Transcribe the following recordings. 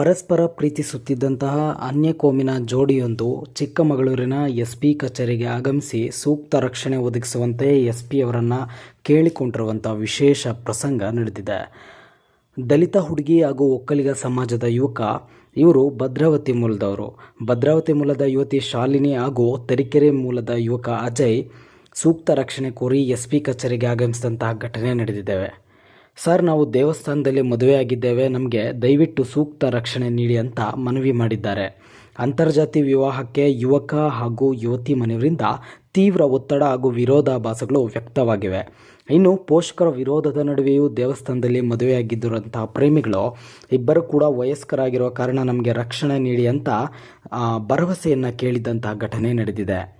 ಪರಸ್ಪರ ಪ್ರೀತಿಸುತ್ತಿದ್ದಂತಹ ಅನ್ಯ ಕೋಮಿನ ಜೋಡಿಯೊಂದು ಚಿಕ್ಕಮಗಳೂರಿನ ಎಸ್ ಪಿ ಕಚೇರಿಗೆ ಆಗಮಿಸಿ ಸೂಕ್ತ ರಕ್ಷಣೆ ಒದಗಿಸುವಂತೆ ಎಸ್ ಪಿ ಅವರನ್ನು ಕೇಳಿಕೊಂಡಿರುವಂಥ ವಿಶೇಷ ಪ್ರಸಂಗ ನಡೆದಿದೆ. ದಲಿತ ಹುಡುಗಿ ಹಾಗೂ ಒಕ್ಕಲಿಗ ಸಮಾಜದ ಯುವಕ, ಇವರು ಭದ್ರಾವತಿ ಮೂಲದವರು. ಭದ್ರಾವತಿ ಮೂಲದ ಯುವತಿ ಶಾಲಿನಿ ಹಾಗೂ ತರೀಕೆರೆ ಮೂಲದ ಯುವಕ ಅಜಯ್ ಸೂಕ್ತ ರಕ್ಷಣೆ ಕೋರಿ ಎಸ್ ಪಿ ಕಚೇರಿಗೆ ಆಗಮಿಸಿದಂತಹ ಘಟನೆ ನಡೆದಿದ್ದೇವೆ. ಸರ್, ನಾವು ದೇವಸ್ಥಾನದಲ್ಲಿ ಮದುವೆಯಾಗಿದ್ದೇವೆ, ನಮಗೆ ದಯವಿಟ್ಟು ಸೂಕ್ತ ರಕ್ಷಣೆ ನೀಡಿ ಅಂತ ಮನವಿ ಮಾಡಿದ್ದಾರೆ. ಅಂತರ್ಜಾತಿ ವಿವಾಹಕ್ಕೆ ಯುವಕ ಹಾಗೂ ಯುವತಿ ಮನೆಯವರಿಂದ ತೀವ್ರ ಒತ್ತಡ ಹಾಗೂ ವಿರೋಧಾಭಾಸಗಳು ವ್ಯಕ್ತವಾಗಿವೆ. ಇನ್ನು ಪೋಷಕರ ವಿರೋಧದ ನಡುವೆಯೂ ದೇವಸ್ಥಾನದಲ್ಲಿ ಮದುವೆಯಾಗಿದ್ದಿರುವಂತಹ ಪ್ರೇಮಿಗಳು ಇಬ್ಬರು ಕೂಡ ವಯಸ್ಕರಾಗಿರುವ ಕಾರಣ ನಮಗೆ ರಕ್ಷಣೆ ನೀಡಿ ಅಂತ ಭರವಸೆಯನ್ನು ಕೇಳಿದಂತಹ ಘಟನೆ ನಡೆದಿದೆ.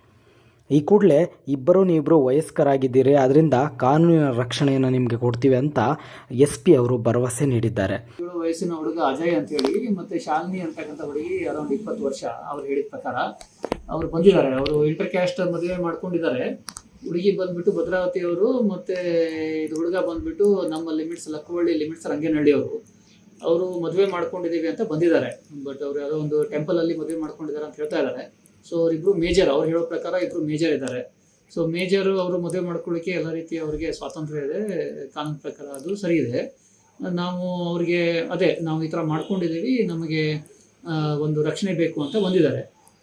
ಈ ಕೂಡಲೇ ಇಬ್ಬರು ನೀವಿಬ್ಬರು ವಯಸ್ಕರಾಗಿದ್ದೀರಿ ಅದರಿಂದ ಕಾನೂನಿನ ರಕ್ಷಣೆಯನ್ನು ನಿಮಗೆ ಕೊಡ್ತೀವಿ ಅಂತ ಎಸ್ ಪಿ ಅವರು ಭರವಸೆ ನೀಡಿದ್ದಾರೆ. ಏಳು ವಯಸ್ಸಿನ ಹುಡುಗ ಅಜಯ್ ಅಂತ ಹೇಳಿ, ಮತ್ತೆ ಶಾಲಿನಿ ಅಂತಕ್ಕಂಥ ಹುಡುಗಿ ಅರೌಂಡ್ ಇಪ್ಪತ್ತು ವರ್ಷ, ಅವ್ರು ಹೇಳಿದ ಪ್ರಕಾರ ಅವ್ರು ಬಂದಿದ್ದಾರೆ. ಅವರು ಇಂಟರ್ ಕ್ಯಾಸ್ಟ್ ಮದುವೆ ಮಾಡ್ಕೊಂಡಿದ್ದಾರೆ. ಹುಡುಗಿ ಬಂದ್ಬಿಟ್ಟು ಭದ್ರಾವತಿ ಅವರು, ಮತ್ತೆ ಇದು ಹುಡುಗ ಬಂದ್ಬಿಟ್ಟು ನಮ್ಮ ಲಿಮಿಟ್ಸ್ ಲಕ್ಕವಳ್ಳಿ ಲಿಮಿಟ್ಸ್ ರಂಗೇನಹಳ್ಳಿ ಅವರು. ಅವರು ಮದುವೆ ಮಾಡ್ಕೊಂಡಿದ್ದೀವಿ ಅಂತ ಬಂದಿದ್ದಾರೆ. ಬಟ್ ಅವ್ರು ಯಾವುದೋ ಒಂದು ಟೆಂಪಲ್ ಅಲ್ಲಿ ಮದುವೆ ಮಾಡ್ಕೊಂಡಿದ್ದಾರೆ ಅಂತ ಹೇಳ್ತಾ ಇದ್ದಾರೆ. ಸೊ ಅವರಿಬ್ರು ಮೇಜರ್ ಅವ್ರು ಹೇಳೋ ಪ್ರಕಾರ ಇಬ್ರು ಮೇಜರ್ ಇದ್ದಾರೆ. ಸೊ ಮೇಜರ್ ಅವರು ಮದುವೆ ಮಾಡ್ಕೊಳ್ಳಿಕ್ಕೆ ಎಲ್ಲ ರೀತಿ ಅವರಿಗೆ ಸ್ವಾತಂತ್ರ್ಯ ಇದೆ ಕಾನೂನು ಪ್ರಕಾರ ಅದು ಸರಿ ಇದೆ. ನಾವು ಅವ್ರಿಗೆ ಅದೇ ನಾವು ಈ ಥರ ಮಾಡ್ಕೊಂಡಿದ್ದೀವಿ ನಮಗೆ ಒಂದು ರಕ್ಷಣೆ ಬೇಕು ಅಂತ ಬಂದಿದ್ದಾರೆ.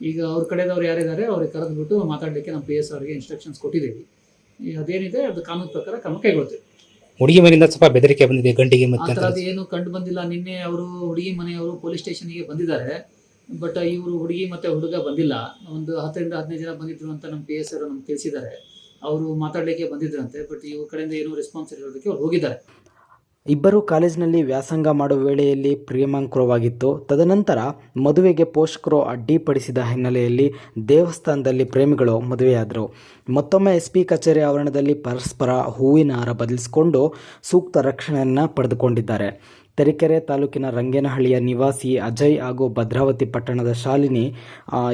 ಈಗ ಅವ್ರ ಕಡೆದವ್ರು ಯಾರಿದ್ದಾರೆ ಅವ್ರಿಗೆ ಕರೆದ್ಬಿಟ್ಟು ಮಾತಾಡಲಿಕ್ಕೆ ನಮ್ಮ ಪಿ ಎಸ್ ಅವ್ರಿಗೆ ಇನ್ಸ್ಟ್ರಕ್ಷನ್ಸ್ ಕೊಟ್ಟಿದ್ದೀವಿ. ಅದೇನಿದೆ ಅದು ಕಾನೂನು ಪ್ರಕಾರ ಕ್ರಮ ಕೈಗೊಳ್ತೀವಿ. ಹುಡುಗಿ ಮನೆಯಿಂದ ಸ್ವಲ್ಪ ಬೆದರಿಕೆ ಬಂದಿದೆ ಗಂಟಿಗೆ ಮತ್ತೆ ಅದೇನು ಏನು ಕಂಡು ಬಂದಿಲ್ಲ. ನಿನ್ನೆ ಅವರು ಹುಡುಗಿ ಮನೆಯವರು ಪೊಲೀಸ್ ಸ್ಟೇಷನ್ಗೆ ಬಂದಿದ್ದಾರೆ. ಬಟ್ ಇವರು ಹುಡುಗಿ ಮತ್ತೆ ಹುಡುಗ ಬಂದಿಲ್ಲ. ಒಂದು ಹತ್ತರಿಂದ ಹದಿನೈದು ಜನ ಬಂದಿದ್ರು ಅಂತ ನಮ್ಮ ಪಿ ಎಸ್ ಅವರು ನಮ್ಗೆ ತಿಳಿಸಿದ್ದಾರೆ. ಅವರು ಮಾತಾಡಲಿಕ್ಕೆ ಬಂದಿದ್ರಂತೆ ಬಟ್ ಇವ್ರ ಕಡೆಯಿಂದ ಏನೂ ರೆಸ್ಪಾನ್ಸ್ ಇರೋದಕ್ಕೆ ಅವ್ರು ಹೋಗಿದ್ದಾರೆ. ಇಬ್ಬರು ಕಾಲೇಜಿನಲ್ಲಿ ವ್ಯಾಸಂಗ ಮಾಡುವ ವೇಳೆಯಲ್ಲಿ ಪ್ರೇಮಾಂಕುರವಾಗಿತ್ತು. ತದನಂತರ ಮದುವೆಗೆ ಪೋಷಕರು ಅಡ್ಡಿಪಡಿಸಿದ ಹಿನ್ನೆಲೆಯಲ್ಲಿ ದೇವಸ್ಥಾನದಲ್ಲಿ ಪ್ರೇಮಿಗಳು ಮದುವೆಯಾದರು. ಮತ್ತೊಮ್ಮೆ ಎಸ್ ಪಿ ಕಚೇರಿ ಆವರಣದಲ್ಲಿ ಪರಸ್ಪರ ಹೂವಿನ ಹಾರ ಬದಲಿಸಿಕೊಂಡು ಸೂಕ್ತ ರಕ್ಷಣೆಯನ್ನು ಪಡೆದುಕೊಂಡಿದ್ದಾರೆ. ತರೀಕೆರೆ ತಾಲೂಕಿನ ರಂಗೇನಹಳ್ಳಿಯ ನಿವಾಸಿ ಅಜಯ್ ಹಾಗೂ ಭದ್ರಾವತಿ ಪಟ್ಟಣದ ಶಾಲಿನಿ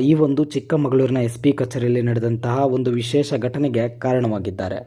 ಈ ಒಂದು ಚಿಕ್ಕಮಗಳೂರಿನ ಎಸ್ ಪಿ ಕಚೇರಿಯಲ್ಲಿ ನಡೆದಂತಹ ಒಂದು ವಿಶೇಷ ಘಟನೆಗೆ ಕಾರಣವಾಗಿದ್ದಾರೆ.